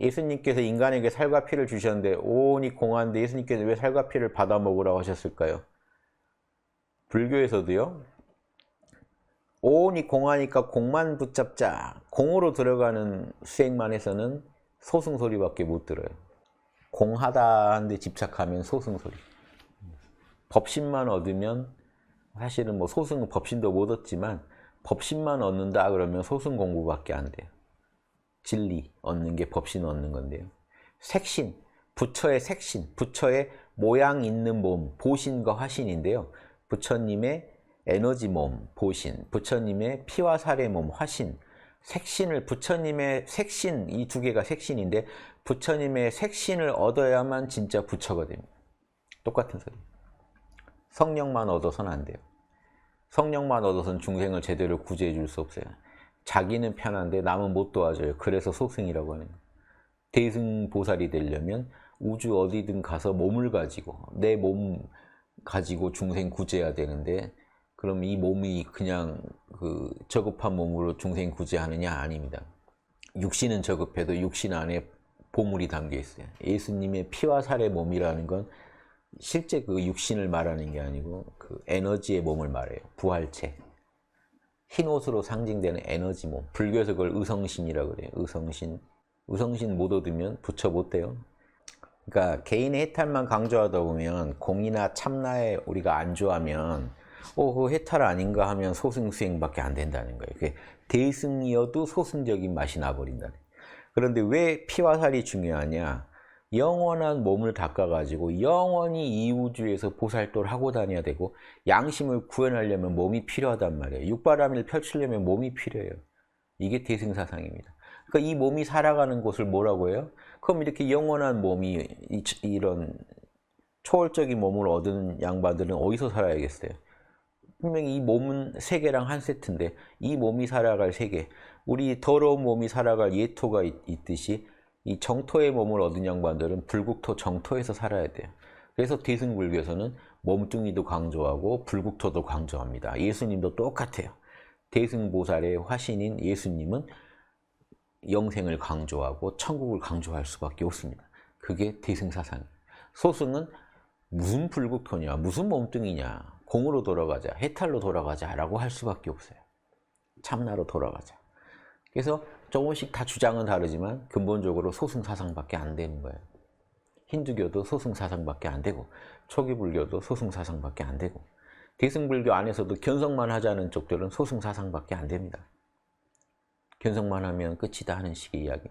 예수님께서 인간에게 살과 피를 주셨는데 오온이 공한데 예수님께서 왜 살과 피를 받아 먹으라고 하셨을까요? 불교에서도요. 오온이 공하니까 공만 붙잡자. 공으로 들어가는 수행만 해서는 소승 소리밖에 못 들어요. 공하다 한데 집착하면 소승 소리. 법신만 얻으면 사실은 뭐 소승 법신도 못 얻지만 법신만 얻는다 그러면 소승 공부밖에 안 돼요. 진리 얻는 게 법신 얻는 건데요. 색신, 부처의 색신, 부처의 모양 있는 몸, 보신과 화신인데요. 부처님의 에너지 몸, 보신, 부처님의 피와 살의 몸, 화신, 색신을 부처님의 색신 이 두 개가 색신인데 부처님의 색신을 얻어야만 진짜 부처가 됩니다. 똑같은 소리. 성령만 얻어서는 안 돼요. 성령만 얻어서는 중생을 제대로 구제해 줄 수 없어요. 자기는 편한데 남은 못 도와줘요. 그래서 소승이라고 하는 거예요. 대승 보살이 되려면 우주 어디든 가서 몸을 가지고 내 몸 가지고 중생 구제해야 되는데 그럼 이 몸이 그냥 그 저급한 몸으로 중생 구제하느냐 아닙니다. 육신은 저급해도 육신 안에 보물이 담겨 있어요. 예수님의 피와 살의 몸이라는 건 실제 그 육신을 말하는 게 아니고 그 에너지의 몸을 말해요. 부활체. 흰 옷으로 상징되는 에너지 몸. 불교에서 그걸 의성신이라고 그래요. 의성신. 의성신 못 얻으면 부처 못 돼요. 그러니까 개인의 해탈만 강조하다 보면 공이나 참나에 우리가 안주하면 어, 그 해탈 아닌가 하면 소승 수행밖에 안 된다는 거예요. 그게 대승이어도 소승적인 맛이 나버린다는 거예요. 그런데 왜 피와 살이 중요하냐? 영원한 몸을 닦아가지고 영원히 이 우주에서 보살도를 하고 다녀야 되고 양심을 구현하려면 몸이 필요하단 말이에요. 육바람을 펼치려면 몸이 필요해요. 이게 대승사상입니다. 그러니까 이 몸이 살아가는 곳을 뭐라고 해요? 그럼 이렇게 영원한 몸이 이- 이런 초월적인 몸을 얻은 양반들은 어디서 살아야겠어요? 분명히 이 몸은 세계랑 한 세트인데 이 몸이 살아갈 세계, 우리 더러운 몸이 살아갈 예토가 있, 있듯이 이 정토의 몸을 얻은 양반들은 불국토 정토에서 살아야 돼요. 그래서 대승불교에서는 몸뚱이도 강조하고 불국토도 강조합니다. 예수님도 똑같아요. 대승보살의 화신인 예수님은 영생을 강조하고 천국을 강조할 수밖에 없습니다. 그게 대승사상이에요. 소승은 무슨 불국토냐, 무슨 몸뚱이냐, 공으로 돌아가자, 해탈로 돌아가자라고 할 수밖에 없어요. 참나로 돌아가자. 그래서 조금씩 다 주장은 다르지만 근본적으로 소승 사상밖에 안 되는 거예요. 힌두교도 소승 사상밖에 안 되고 초기 불교도 소승 사상밖에 안 되고 대승불교 안에서도 견성만 하자는 쪽들은 소승 사상밖에 안 됩니다. 견성만 하면 끝이다 하는 식의 이야기.